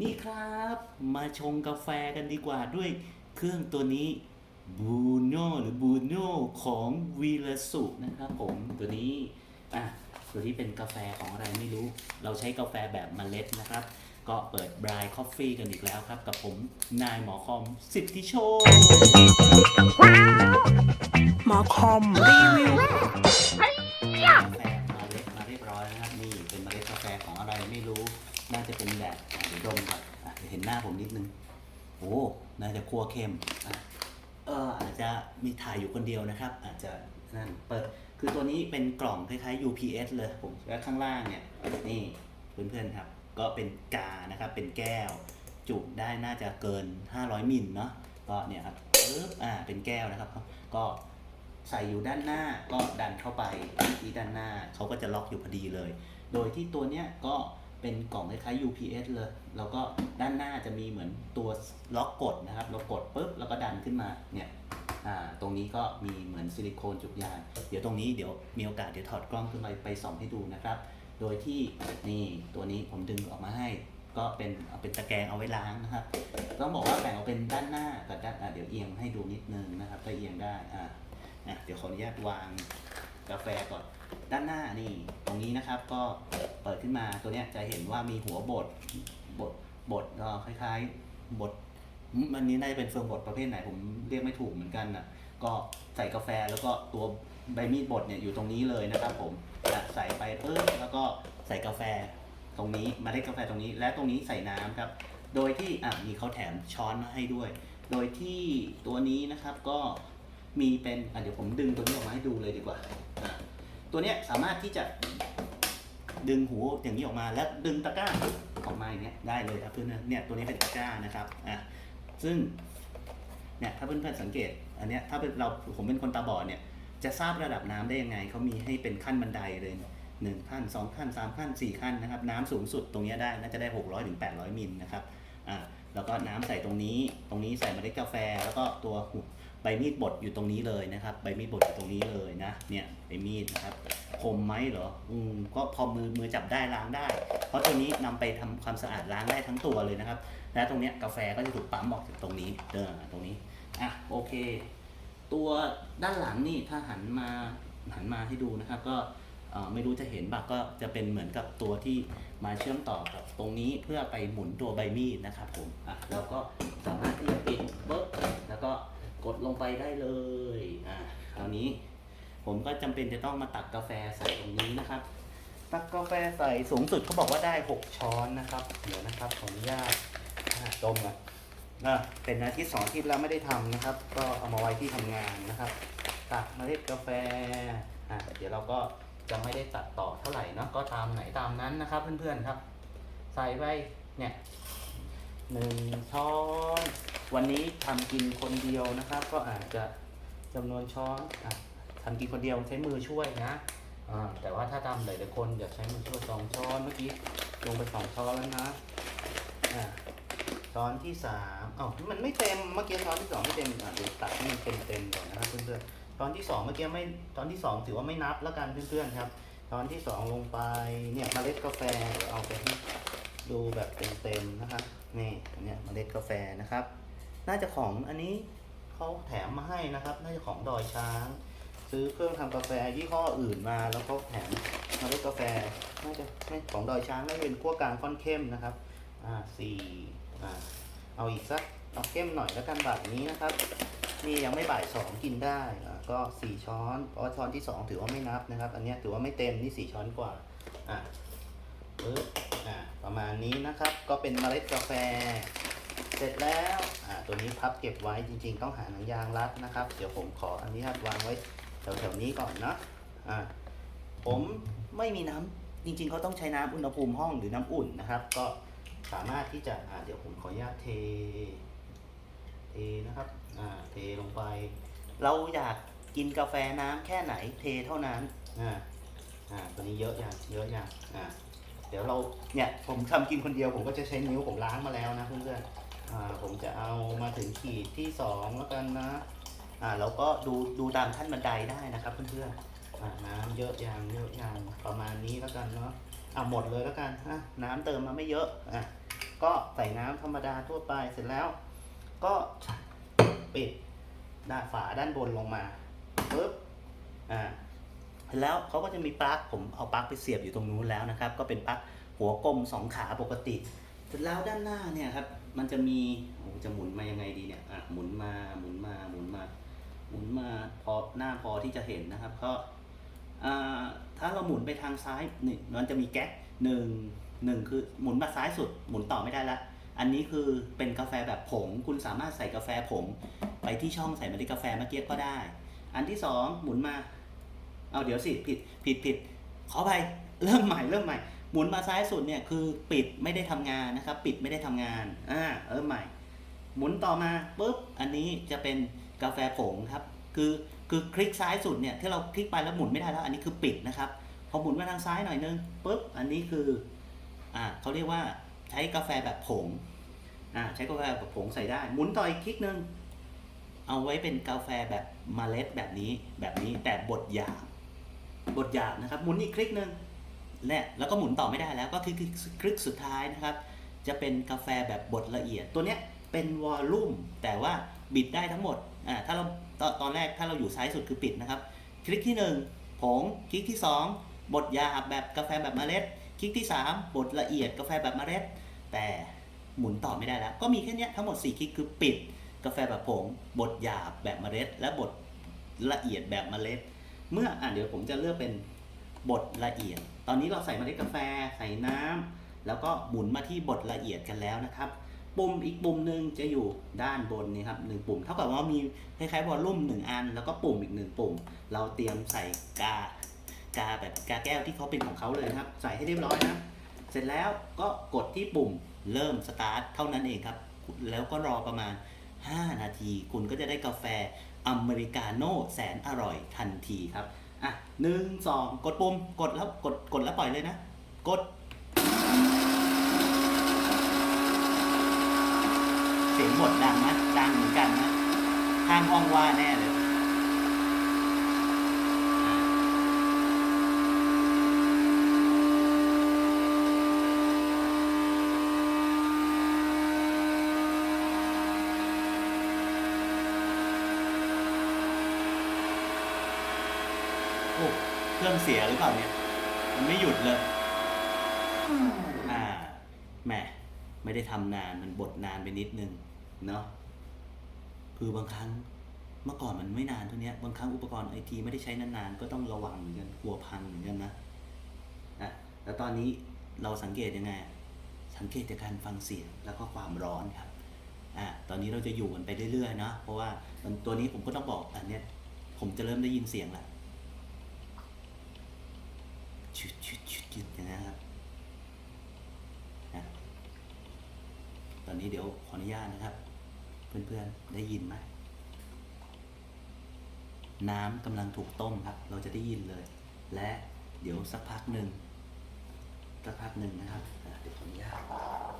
นี่ครับ มาชงกาแฟกันดีกว่าด้วยเครื่องตัวนี้บูโนหรือบูโนของวีลสุนะครับผมตัวนี้อะตัวนี้เป็นกาแฟของอะไรไม่รู้ เราใช้กาแฟแบบเมล็ดนะครับ ก็เปิดบรายคอฟฟี่กันอีกแล้วครับ กับผมนายหมอคอมสิทธิโชคหมอคอมรีวิวกาแฟมาเล็ดมาเรียบร้อยนะครับนี่เป็นเมล็ดกาแฟของอะไรไม่รู้ น่าจะเป็นแบบเดี๋ยวดมก่อนเดี๋ยวเห็นหน้าผมนิดนึงโอ้น่าจะคั่วเข้มอเอออาจจะมีถ่ายอยู่คนเดียวนะครับ อาจจะนั่นเปิดคือตัวนี้เป็นกล่องคล้ายๆ UPS เลยผมแล้วข้างล่างเนี่ยนี่เพื่อนๆครับ ก็เป็นกานะครับเป็นแก้ว จุได้น่าจะเกิน 500มิลเนาะก็เนี่ยครับปึ๊บอ่าเป็นแก้วนะครับ ก็ใส่อยู่ด้านหน้าก็ดันเข้าไปที่ด้านหน้าเขาก็จะล็อกอยู่พอดีเลย โดยที่ตัวเนี้ยก็ เป็นกล่องคล้ายๆ UPS เลย แล้วก็ด้านหน้าจะมีเหมือนตัวล็อกกดนะครับ เรากดปุ๊บแล้วก็ดันขึ้นมา เนี่ย อ่า ตรงนี้ก็มีเหมือนซิลิโคนจุกยาง เดี๋ยวตรงนี้เดี๋ยวมีโอกาสเดี๋ยวถอดกล้องขึ้นไปไปส่องให้ดูนะครับ โดยที่นี่ตัวนี้ผมดึงออกมาให้ ก็เป็นเอาเป็นตะแกรงเอาไว้ล้างนะครับ ต้องบอกว่าแบ่งออกเป็นด้านหน้ากับด้าน อะเดี๋ยวเอียงให้ดูนิดนึงนะครับถ้าเอียงได้ อ่านะเดี๋ยวขออนุญาตวางกาแฟก่อน ด้านหน้านี่ตรงนี้นะครับก็เปิดขึ้นมาตัวเนี้ยจะเห็นว่ามีหัวบดบดบดก็คล้ายๆบดอืมอันนี้น่าจะเป็นเฟืองบดประเภทไหนผมเรียกไม่ถูกเหมือนกันนะก็ใส่กาแฟแล้วก็ตัวใบมีดบดเนี่ยอยู่ตรงนี้เลยนะครับผมใส่ไปปึ๊บแล้วก็ใส่กาแฟตรงนี้มาได้กาแฟตรงนี้ และตรงนี้ใส่น้ำครับ โดยที่อะมีเขาแถมช้อนมาให้ด้วย โดยที่ตัวนี้นะครับก็มีเป็นอะเดี๋ยวผมดึงตัวนี้ออกมาให้ดูเลยดีกว่า ตัวเนี้ยสามารถที่จะดึงหูอย่างนี้ออกมาแล้วดึงตะกร้าออกมาอย่างเนี้ยได้เลยครับเพื่อนๆเนี่ยตัวนี้เป็นตะกร้านะครับอะซึ่งเนี่ยถ้าเพื่อนๆสังเกตอันเนี้ยถ้าเป็นเราผมเป็นคนตาบอดเนี่ยจะทราบระดับน้ำได้ยังไงเขามีให้เป็นขั้นบันไดเลยหนึ่งขั้นสองขั้นสามขั้นสี่ขั้นนะครับน้ำสูงสุดตรงเนี้ยได้น่าจะได้หกร้อยถึงแปดร้อยมิลนะครับอะแล้วก็น้ำใส่ตรงนี้ ตรงนี้ใส่เมล็ดกาแฟ แล้วก็ตัวหู ใบมีดบดอยู่ตรงนี้เลยนะครับ ใบมีดบดอยู่ตรงนี้เลยนะ เนี่ยใบมีดนะครับ คมไหมเหรอ อืมก็พอมือมือจับได้ล้างได้ เพราะตัวนี้นำไปทำความสะอาดล้างได้ทั้งตัวเลยนะครับ และตรงเนี้ยกาแฟก็จะถูกปั๊มออกจากตรงนี้ เออตรงนี้ อะโอเค ตัวด้านหลังนี่ถ้าหันมาหันมาให้ดูนะครับ ก็ไม่รู้จะเห็นบักก็จะเป็นเหมือนกับตัวที่มาเชื่อมต่อกับตรงนี้เพื่อไปหมุนตัวใบมีดนะครับผมอะแล้วก็สามารถที่จะปิดปึ๊บแล้วก็ กดลงไปได้เลยอ่าคราวนี้ผมก็จำเป็นจะต้องมาตักกาแฟใส่ตรงนี้นะครับ ตักกาแฟใส่สูงสุดเขาบอกว่าได้ 6 ช้อนนะครับ เดี๋ยวนะครับขออนุญาตอ่าดมอะอะเป็นอาทิตย์สองอาทิตย์แล้วไม่ได้ทำนะครับ ก็เอามาไว้ที่ทำงานนะครับ ตักเมล็ดกาแฟอะเดี๋ยวเราก็จะไม่ได้ตัดต่อเท่าไหร่เนาะก็ตามไหนตามนั้นนะครับ เพื่อนๆครับ ใส่ไปเนี่ย หนึ่งช้อน วันนี้ทำกินคนเดียวนะครับ ก็อาจจะจำนวนช้อนอทำกินคนเดียวใช้มือช่วยนะแต่ว่าถ้าทำหลายๆคนอยากใช้มือช่วยสองช้อนเมื่อกี้ลงไปสองช้อนแล้วนะช้อนที่สามเอ้ามันไม่เต็มเมื่อกี้ช้อนที่สองไม่เต็มอะเดี๋ยวตัดให้มันเต็มเต็มๆก่อนนะครับเพื่อนๆช้อนที่สองเมื่อกี้ไม่ช้อนที่สองถือว่าไม่นับแล้วกันเพื่อนๆครับช้อนที่สองลงไปเนี่ยเมล็ดกาแฟเดี๋ยวเอาไปดูแบบเต็มๆนะครับ นี่อันเนี่ยเมล็ดกาแฟนะครับ น่าจะของอันนี้เขาแถมมาให้นะครับ น่าจะของดอยช้าง ซื้อเครื่องทำกาแฟยี่ห้ออื่นมา แล้วเขาแถมเมาเล็ดกาแฟน่าจะไม่ของดอยช้างน่าจะเป็นขั้วกลางค่อนเข้มนะครับอ่าสี่อ่าเอาอีกสักเอาเข้มหน่อยแล้วกันแบบนี้นะครับนี่ยังไม่บ่ายสองกินได้อ่าก็สี่ช้อนเพราะช้อนที่สองถือว่าไม่นับนะครับ อันนี้ถือว่าไม่เต็มนี่สี่ช้อนกว่าอ่าปึ๊บ อ่าประมาณนี้นะครับก็เป็นเมล็ดกาแฟ เสร็จแล้วอ่าตัวนี้พับเก็บไว้จริง ๆ ต้องหาหนังยางรัดนะครับ เดี๋ยวผมขออนุญาตวางไว้แถวๆนี้ก่อนเนาะอ่าผมไม่มีน้ำจริงๆเขาต้องใช้น้ำอุณหภูมิห้องหรือน้ำอุ่นนะครับ ก็สามารถที่จะอ่าเดี๋ยวผมขออนุญาตเทเทนะครับอ่าเทลงไป เราอยากกินกาแฟน้ำแค่ไหนเทเท่านั้นอ่าอ่าตัวนี้เยอะอย่างเยอะอย่างอ่า ดี๋ยวเราเนี่ยผมทำกินคนเดียวผมก็จะใช้นิ้วผมล้างมาแล้วนะเพื่อนๆอ่าผมจะเอามาถึงขีดที่สองแล้วกันนะอ่าแล้วก็ดูดูตามขั้นบันไดได้นะครับเพื่อนๆอ่าน้ำเยอะอย่างเยอะอย่างประมาณนี้แล้วกันเนาะอ่าหมดเลยแล้วกันอะน้ำเติมมาไม่เยอะอะก็ใส่น้ำธรรมดาทั่วไปเสร็จแล้ว ก็ปิดด้านฝาด้านบนลงมาปุ๊บอ่า แล้วเขาก็จะมีปลั๊กผมเอาปลั๊กไปเสียบอยู่ตรงนู้นแล้วนะครับ ก็เป็นปลั๊กหัวกลมสองขาปกติเสร็จแล้วด้านหน้าเนี่ยครับมันจะมีโอ้จะหมุนมายังไงดีเนี่ยอะหมุนมาหมุนมาหมุนมาหมุนมาพอหน้าพอที่จะเห็นนะครับก็อ่าถ้าเราหมุนไปทางซ้ายนี่มันจะมีแก๊สหนึ่งหนึ่งคือหมุนมาซ้ายสุด หมุนต่อไม่ได้ละอันนี้คือเป็นกาแฟแบบผง คุณสามารถใส่กาแฟผงไปที่ช่องใส่เมล็ดกาแฟเมื่อกี้ก็ได้ อันที่สองหมุนมา เอาเดี๋ยวสิผิดผิดผิดขอไปเริ่มใหม่เริ่มใหม่หมุนมาซ้ายสุดเนี่ยคือปิดไม่ได้ทำงานนะครับ ปิดไม่ได้ทำงานอ่าเริ่มใหม่ หมุนต่อมาปุ๊บอันนี้จะเป็นกาแฟผงครับ คือคือคลิกซ้ายสุดเนี่ยที่เราคลิกไปแล้วหมุนไม่ได้แล้วอันนี้คือปิดนะครับพอหมุนมาทางซ้ายหน่อยนึงปุ๊บอันนี้คืออ่าเขาเรียกว่าใช้กาแฟแบบผงอ่าใช้กาแฟแบบผงใส่ได้ หมุนต่ออีกคลิกนึงเอาไว้เป็นกาแฟแบบเมล็ดแบบนี้แบบนี้แต่บดหยาบ บดหยาบนะครับหมุนอีกคลิกหนึ่งและแล้วก็หมุนต่อไม่ได้แล้วก็คือคลิกสุดท้ายนะครับ จะเป็นกาแฟแบบบดละเอียด ตัวเนี้ยเป็นวอลลุ่มแต่ว่าบิดได้ทั้งหมดอ่าถ้าเราตอนตอนแรกถ้าเราอยู่ซ้ายสุดคือปิดนะครับ คลิกที่ 1 ผงคลิกที่ 2 บดหยาบแบบกาแฟแบบเมล็ด คลิกที่ 3 บดละเอียดกาแฟแบบเมล็ด แต่หมุนต่อไม่ได้แล้ว ก็มีแค่เนี้ยทั้งหมด 4 คลิกคือปิด กาแฟแบบผง บดหยาบแบบเมล็ด และบดละเอียดแบบเมล็ด เมื่ออ่าเดี๋ยวผมจะเลือกเป็นบดละเอียด ตอนนี้เราใส่เมล็ดกาแฟใส่น้ำแล้วก็หมุนมาที่บทละเอียดกันแล้วนะครับ ปุ่มอีกปุ่มหนึ่งจะอยู่ด้านบนนี่ครับหนึ่งปุ่ม เท่ากับว่ามีคล้ายๆวอลลุ่มหนึ่งอัน แล้วก็ปุ่มอีกหนึ่งปุ่ม เราเตรียมใส่กากาแบบกาแก้วที่เขาเป็นของเขาเลยนะครับ ใส่ให้เรียบร้อยนะเสร็จแล้วก็กดที่ปุ่มเริ่มสตาร์ทเท่านั้นเองครับ แล้วก็รอประมาณ 5 นาที คุณก็จะได้กาแฟ อเมริกาโน่แสนอร่อยทันทีครับอะหนึ่งสองกดปุ่มกดแล้วกดกดแล้วปล่อยเลยนะ กด เสียงบดดังนะดังเหมือนกันนะข้างห้องว่าแน่เลยโอ้ เครื่องเสียหรือเปล่าเนี่ย มันไม่หยุดเลย อ่า แหม ไม่ได้ทำนาน มันบดนานไปนิดนึง เนาะ คือบางครั้ง เมื่อก่อนมันไม่นานเท่านี้บางครั้งอุปกรณ์ไอทีไม่ได้ใช้นานๆ ก็ต้องระวังเหมือนกัน กลัวพังเหมือนกันนะ อะ แล้วตอนนี้เราสังเกตยังไง สังเกตจากการฟังเสียงแล้วก็ความร้อนครับ อะ ตอนนี้เราจะอยู่กันไปเรื่อยๆ เนาะ เพราะว่ามันตัวนี้ผมก็ต้องบอกอันเนี้ย ผมจะเริ่มได้ยินเสียงละ ชุดชุดชุดชุดนี้ยครับนะตอนนี้เดี๋ยวขออนุญาตนะครับ เพื่อนๆได้ยินไหมน้ำกำลังถูกต้มครับ เราจะได้ยินเลย และเดี๋ยวสักพักหนึ่งสักพักหนึ่งนะครับเดี๋ยวขออนุญาต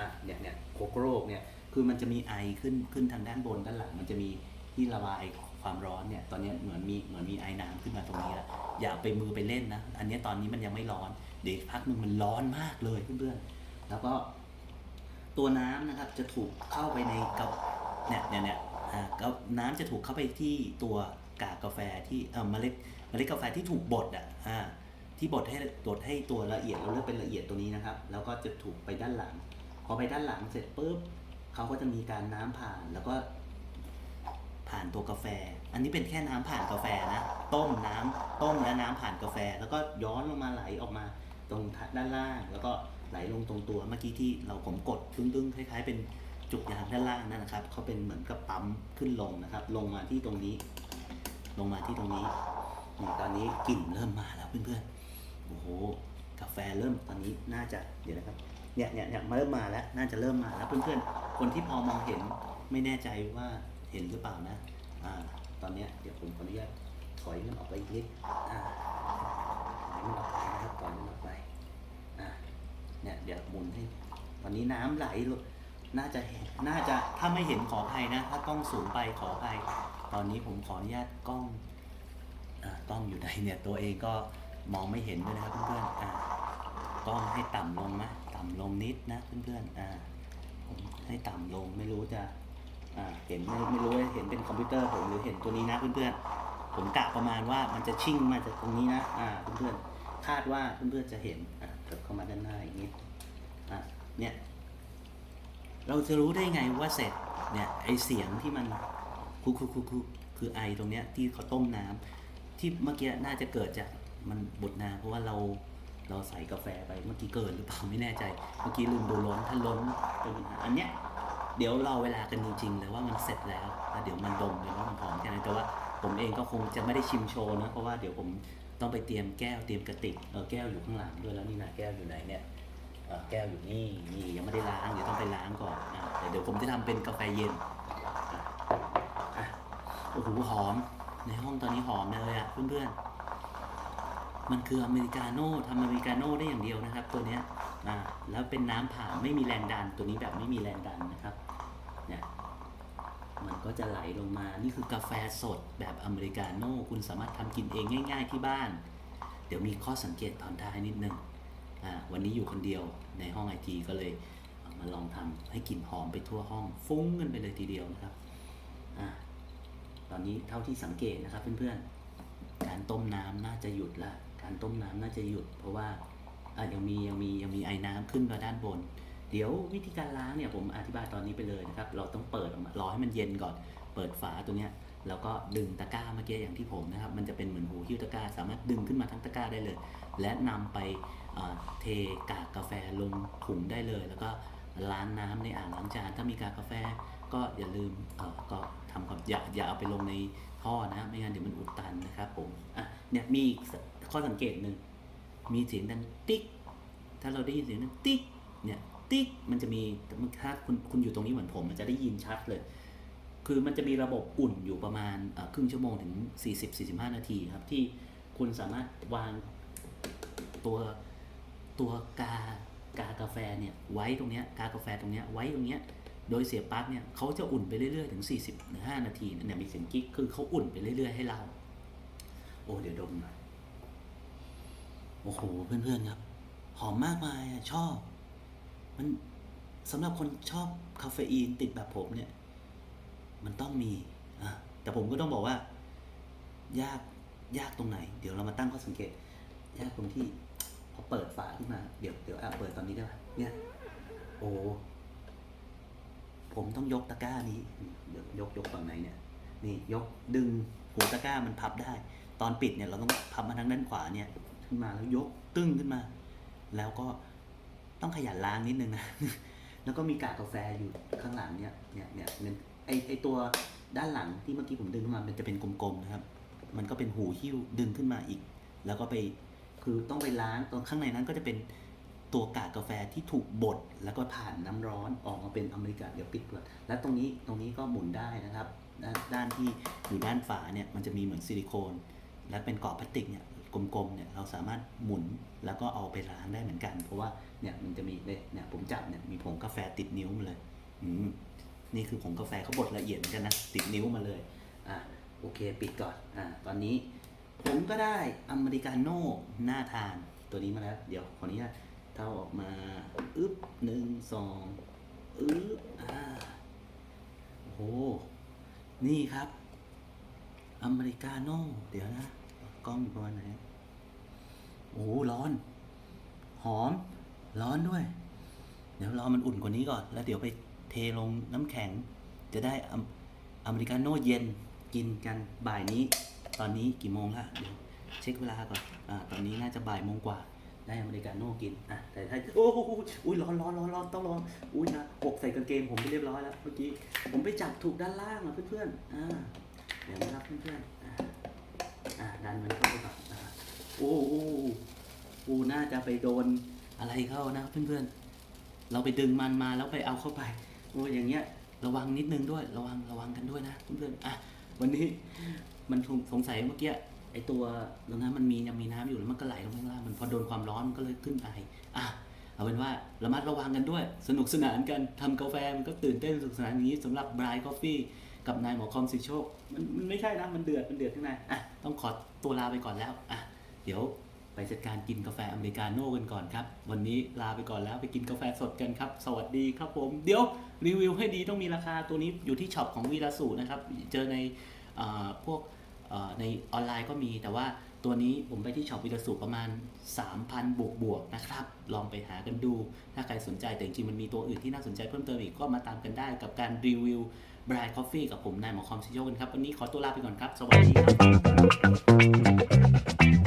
อะเนี่ยเนี่ยโคโกโรกเนี่ยคือมันจะมีไอขึ้นขึ้นทางด้านบนด้านหลัง มันจะมีที่ระบายความร้อนเนี่ย ตอนนี้เหมือนมีเหมือนมีไอน้ำขึ้นมาตรงนี้แล้ว อย่าไปมือไปเล่นนะ อันนี้ตอนนี้มันยังไม่ร้อน เดี๋ยวพักหนึ่งมันร้อนมากเลยเพื่อนๆ แล้วก็ตัวน้ำนะครับจะถูกเข้าไปในกับเนี่ยเนี่ยเนี่ยอ่าก็น้ำจะถูกเข้าไปที่ตัวกากกาแฟที่เออเมล็ดเมล็ดกาแฟที่ถูกบดอะอ่าที่บดให้บดให้ตัวละเอียดเราเลือกเป็นละเอียดตัวนี้นะครับ แล้วก็จะถูกไปด้านหลัง พอไปด้านหลังเสร็จปุ๊บเขาก็จะมีการน้ำผ่านแล้วก็ ผ่านตัวกาแฟ อันนี้เป็นแค่น้ำผ่านกาแฟนะ ต้มน้ำต้มและน้ำผ่านกาแฟ แล้วก็ย้อนลงมาไหลออกมาตรงด้านล่าง แล้วก็ไหลลงตรงตัวเมื่อกี้ที่เราผมกดตึ้งๆคล้ายๆเป็นจุกยางด้านล่างนั่นนะครับเขาเป็นเหมือนกับปั๊มขึ้นลงนะครับ ลงมาที่ตรงนี้ ลงมาที่ตรงนี้นี่ตอนนี้กลิ่นเริ่มมาแล้วเพื่อนๆโอ้โหกาแฟเริ่มตอนนี้น่าจะเดี๋ยวนะครับเนี่ยเนี่ยเนี่ยเริ่มมาแล้วน่าจะเริ่มมาแล้วเพื่อนๆคนที่พอมองเห็นไม่แน่ใจว่า ห็นหรือเปล่านะอ่าตอนนี้เดี๋ยวผมขออนุญาตถอยมันออกไปอีกนิดอ่าถอยมันออกไปนะครับถอยมันออกไปอ่าเนี่ยเดี๋ยวหมุนให้ตอนนี้น้ำไหลลน่าจะเห็นน่าจะถ้าไม่เห็นขออภัยนะ ถ้ากล้องสูงไปขออภัยตอนนี้ผมขออนุญาตกล้องกล้องอยู่ไหนเนี่ยตัวเองก็มองไม่เห็นด้วยนะครับเพื่อนๆอ่ากล้องให้ต่ำลงนะต่ำลงนิดนะเพื่อนๆอ่าให้ต่ำลงไม่รู้จะ เห็นไม่ไม่รู้ว่าเห็นเป็นคอมพิวเตอร์ผมหรือเห็นตัวนี้นะเพื่อนๆ ผมกะประมาณว่ามันจะชิ่งมาจากตรงนี้นะอ่าเพื่อนๆ คาดว่าเพื่อนๆจะเห็นอะเกิดเข้ามาด้านหน้าอย่างนี้อะเนี่ย เราจะรู้ได้ไงว่าเสร็จเนี่ยไอเสียงที่มันคุคุคุคุคือไอตรงเนี้ยที่เขาต้มน้ำที่เมื่อกี้น่าจะเกิดจากมันบดน้ำเพราะว่าเราเราใส่กาแฟไปเมื่อกี้เกิดหรือเปล่าไม่แน่ใจ เมื่อกี้ลืมดูล้นถ้าล้นเป็นปัญหาอันเนี้ย เดี๋ยวราเวลากันจริงๆเลยว่ามันเสร็จแล้วแล้วเดี๋ยวมันดมเลยว่ามันหอมแค่ไหนแต่ว่าผมเองก็คงจะไม่ได้ชิมโชว์นะเพราะว่าเดี๋ยวผมต้องไปเตรียมแก้วเตรียมกระติกเออแก้วอยู่ข้างหลังด้วยแล้วนี่นะแก้วอยู่ไหนเนี่ยเออแก้วอยู่นี่นี่ยังไม่ได้ล้างเดี๋ยวต้องไปล้างก่อนอะเดี๋ยวผมจะทำเป็นกาแฟเย็นอะโอ้โหหอมในห้องตอนนี้หอมเลยอะเพื่อนๆ มันคืออเมริกาโน่ทำอเมริกาโน่ได้อย่างเดียวนะครับ ตัวเนี้ยอะแล้วเป็นน้ำผ่าไม่มีแรงดัน ตัวนี้แบบไม่มีแรงดันนะครับเนี่ยมันก็จะไหลลงมา นี่คือกาแฟสดแบบอเมริกาโน่คุณสามารถทำกินเองง่าย ๆ ที่บ้าน เดี๋ยวมีข้อสังเกตตอนท้ายนิดนึงอ่าวันนี้อยู่คนเดียวในห้องไอทีก็เลยมาลองทำให้กลิ่นหอมไปทั่วห้อง ฟุ้งกันไปเลยทีเดียวนะครับอ่าตอนนี้เท่าที่สังเกตนะครับเพื่อนๆ การต้มน้ำน่าจะหยุดละ การต้มน้ำน่าจะหยุด เพราะว่าอะยังมียังมียังมีไอ้น้ำขึ้นมาด้านบน เดี๋ยววิธีการล้างเนี่ยผมอธิบายตอนนี้ไปเลยนะครับ เราต้องเปิดออกมารอให้มันเย็นก่อน เปิดฝาตัวเนี้ยแล้วก็ดึงตะกร้าเมื่อกี้อย่างที่ผมนะครับ มันจะเป็นเหมือนหูหิ้วตะกร้า สามารถดึงขึ้นมาทั้งตะกร้าได้เลย และนำไปเทกากกาแฟลงถุงได้เลย แล้วก็ล้างน้ำในอ่างล้างจาน ถ้ามีกากกาแฟก็อย่าลืมก็ทำความอย่าอย่าเอาไปลงในท่อนะ ไม่งั้นเดี๋ยวมันอุดตันนะครับผมอะ เนี่ยมีอีกข้อสังเกตหนึ่งมีเสียงดังติ๊ก ถ้าเราได้ยินเสียงดังติ๊กเนี่ยติ๊กมันจะมีถ้าคุณคุณอยู่ตรงนี้เหมือนผม มันจะได้ยินชัดเลย คือมันจะมีระบบอุ่นอยู่ประมาณครึ่งชั่วโมงถึง 40-45 นาทีครับ ที่คุณสามารถวางตัวตัวกากากาแฟเนี่ยไว้ตรงเนี้ยกากาแฟตรงเนี้ยไว้ตรงเนี้ยโดยเสียบปลั๊กเนี่ยเขาจะอุ่นไปเรื่อยๆถึง 40หรือ5นาทีเนี่ยมีเสียงกิ๊กคือเขาอุ่นไปเรื่อยๆให้เรา โอ้เดี๋ยวดมหน่อยโอ้โหเพื่อนๆครับ หอมมากมายอะชอบ มันสำหรับคนชอบคาเฟอีนติดแบบผมเนี่ย มันต้องมีอะแต่ผมก็ต้องบอกว่า ยากยากตรงไหน เดี๋ยวเรามาตั้งข้อสังเกต ยากตรงที่พอเปิดฝาขึ้นมาเดี๋ยวเดี๋ยวอะเปิดตอนนี้ได้ไหมเนี่ย โอ้ผมต้องยกตะกร้านี้เดี๋ยวยกยกฝั่งไหนเนี่ย นี่ยกดึงหัวตะกร้ามันพับได้ ตอนปิดเนี่ยเราต้องพับมาทางด้านขวาเนี่ยขึ้นมาแล้วยกตึ้งขึ้นมา แล้วก็ต้องขยันล้างนิดนึงนะ แล้วก็มีกากกาแฟอยู่ข้างหลังเนี่ยเนี่ยเนี่ยไอไอตัวด้านหลังที่เมื่อกี้ผมดึงขึ้นมามันจะเป็นกลมๆนะครับ มันก็เป็นหูหิ้วดึงขึ้นมาอีก แล้วก็ไปคือต้องไปล้างตรงข้างในนั้นก็จะเป็นตัวกากกาแฟที่ถูกบดแล้วก็ผ่านน้ำร้อนออกมาเป็นอเมริกาเดี๋ยวปิดก่อนแล้วตรงนี้ตรงนี้ก็หมุนได้นะครับด้านด้านที่อยู่ด้านฝาเนี่ยมันจะมีเหมือนซิลิโคน และเป็นกรอบพลาสติกเนี่ยกลมๆเนี่ยเราสามารถหมุนแล้วก็เอาไปล้างได้เหมือนกัน เพราะว่าเนี่ยมันจะมีเนี่ยผมจับเนี่ยมีผงกาแฟติดนิ้วมาเลยอืมนี่คือผงกาแฟเขาบดละเอียดเหมือนกันนะติดนิ้วมาเลยอะโอเคปิดก่อนอะตอนนี้ผมก็ได้อเมริกาโน่น่าทานตัวนี้มาแล้ว เดี๋ยวขออนุญาตเท่าออกมาอึ๊บหนึ่งสองอึ๊บอ่าโอ้โหนี่ครับอเมริกาโน่เดี๋ยวนะ กล้องอยู่ประมาณไหน โอ้โหร้อน หอม ร้อนด้วย เดี๋ยวรอมันอุ่นกว่านี้ก่อน แล้วเดี๋ยวไปเทลงน้ำแข็ง จะได้อเมริกาโน่เย็นกินกันบ่ายนี้ ตอนนี้กี่โมงละเดี๋ยวเช็คเวลาก่อน อ่า ตอนนี้น่าจะบ่ายโมงกว่า ได้อเมริกาโน่กิน อะ แต่ถ้า โอ้โหอุ้ยร้อนร้อนร้อนร้อนต้องร้อน อุ้ยนะกใส่กางเกงผมไปเรียบร้อยแล้วเมื่อกี้ ผมไปจับถูกด้านล่างอะเพื่อนๆ อ่า เดี๋ยวนะครับเพื่อนๆ อ่าดันมันเข้าไปก่อนอ่าโอ้โหโอ้น่าจะไปโดนอะไรเข้านะเพื่อนๆ เราไปดึงมันมาแล้วไปเอาเข้าไปโอ้อย่างเงี้ย ระวังนิดนึงด้วย ระวังระวังกันด้วยนะเพื่อนๆอะวันนี้มันสงสงสัยเมื่อกี้ไอตัวตรงนั้นมันมียังมีน้ำอยู่แล้วมันก็ไหลลงข้างล่างมันพอโดนความร้อนมันก็เลยขึ้นไออะเอาเป็นว่าระมัดระวังกันด้วย สนุกสนานกันทำกาแฟมันก็ตื่นเต้นสนุกสนานอย่างนี้สำหรับบรายกาแฟ กับนายหมอคอมสิโชคมันมันไม่ใช่นะมันเดือดมันเดือดข้างในอะต้องขอตัวลาไปก่อนแล้วอะเดี๋ยวไปจัดการกินกาแฟอเมริกาโน่กันก่อนครับ วันนี้ลาไปก่อนแล้วไปกินกาแฟสดกันครับ สวัสดีครับผม เดี๋ยวรีวิวให้ดีต้องมีราคาตัวนี้อยู่ที่ช็อปของวีลาสูนะครับ เจอในอ่อพวกอ่ในออนไลน์ก็มี แต่ว่าตัวนี้ผมไปที่ช็อปวีลาสูประมาณ 3,000 บวกบวกนะครับ ลองไปหากันดู ถ้าใครสนใจแต่จริงๆมันมีตัวอื่นที่น่าสนใจเพิ่มเติมอีกก็มาตามกันได้กับการรีวิว แบรนดคอฟฟี่กับผมนายหมอคอมซิโยกันครับ วันนี้ขอตัวลาไปก่อนครับ สวัสดีครับ